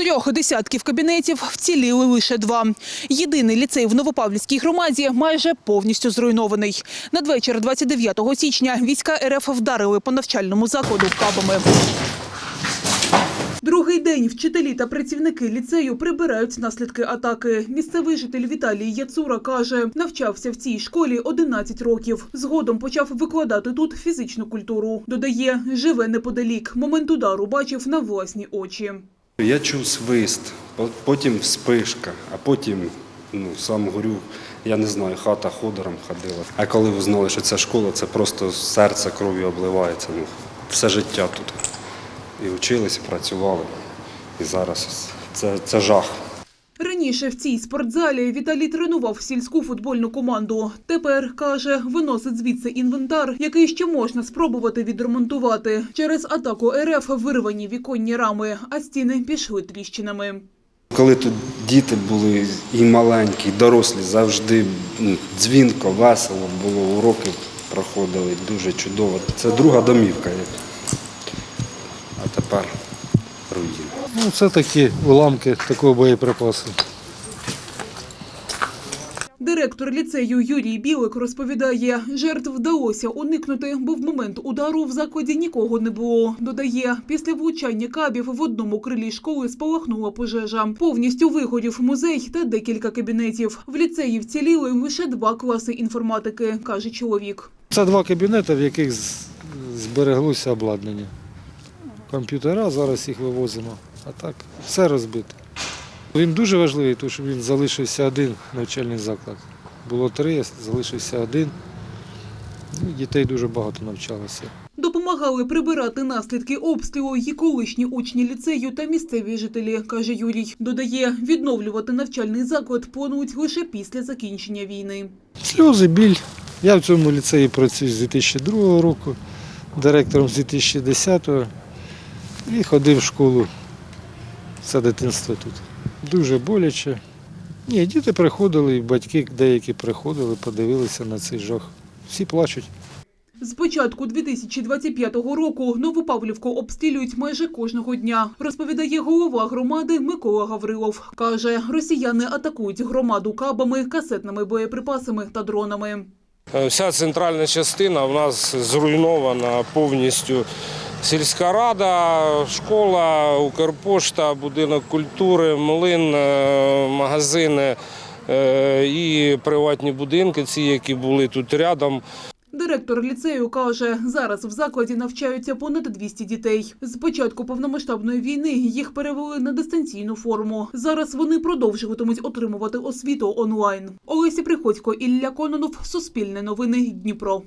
трьох десятків кабінетів вціліли лише два. Єдиний ліцей в Новопавлівській громаді майже повністю зруйнований. Надвечір 29 січня війська РФ вдарили по навчальному закладу кабами. Другий день вчителі та працівники ліцею прибирають наслідки атаки. Місцевий житель Віталій Яцура каже, навчався в цій школі 11 років. Згодом почав викладати тут фізичну культуру. Додає, живе неподалік. Момент удару бачив на власні очі. Я чув свист, потім вспишка, а потім ну, сам горю, я не знаю, хата ходором ходила. А коли ви знали, що ця школа, це просто серце кров'ю обливається. Ну, все життя тут. І вчилися, і працювали. І зараз це, це жах. Раніше в цій спортзалі Віталій тренував сільську футбольну команду. Тепер, каже, виносить звідси інвентар, який ще можна спробувати відремонтувати. Через атаку РФ вирвані віконні рами, а стіни пішли тріщинами. Коли тут діти були і маленькі, і дорослі, завжди ну, дзвінко, весело було, уроки проходили дуже чудово. Це друга домівка. А тепер руїна. Ну, це такі уламки такого боєприпасу. Директор ліцею Юрій Білик розповідає, жертв вдалося уникнути, бо в момент удару в закладі нікого не було. Додає, після влучання кабів в одному крилі школи спалахнула пожежа. Повністю вигорів музей та декілька кабінетів. В ліцеї вціліли лише два класи інформатики, каже чоловік. Це два кабінети, в яких збереглося обладнання. Комп'ютера, зараз їх вивозимо, а так все розбите. Він дуже важливий, тому що він залишився один навчальний заклад. Було три, залишився один. Ну, Дітей дуже багато навчалося. Допомагали прибирати наслідки обстрілу і колишні учні ліцею та місцеві жителі, каже Юрій. Додає, відновлювати навчальний заклад планують лише після закінчення війни. Сльози, біль. Я в цьому ліцеї працюю з 2002 року, директором з 2010 і ходив в школу. Все дитинство тут. Дуже боляче. Ні, діти приходили, і батьки деякі приходили, подивилися на цей жах. Всі плачуть. З початку 2025 року Новопавлівку обстрілюють майже кожного дня, розповідає голова громади Микола Гаврилов. Каже, росіяни атакують громаду кабами, касетними боєприпасами та дронами. Вся центральна частина в нас зруйнована повністю. Сільська рада, школа, Укрпошта, будинок культури, млин, е, магазини е, і приватні будинки, ці, які були тут рядом. Директор ліцею каже, зараз в закладі навчаються понад 200 дітей. З початку повномасштабної війни їх перевели на дистанційну форму. Зараз вони продовжуватимуть отримувати освіту онлайн. Олесі Приходько, Ілля Кононов, Суспільне новини, Дніпро.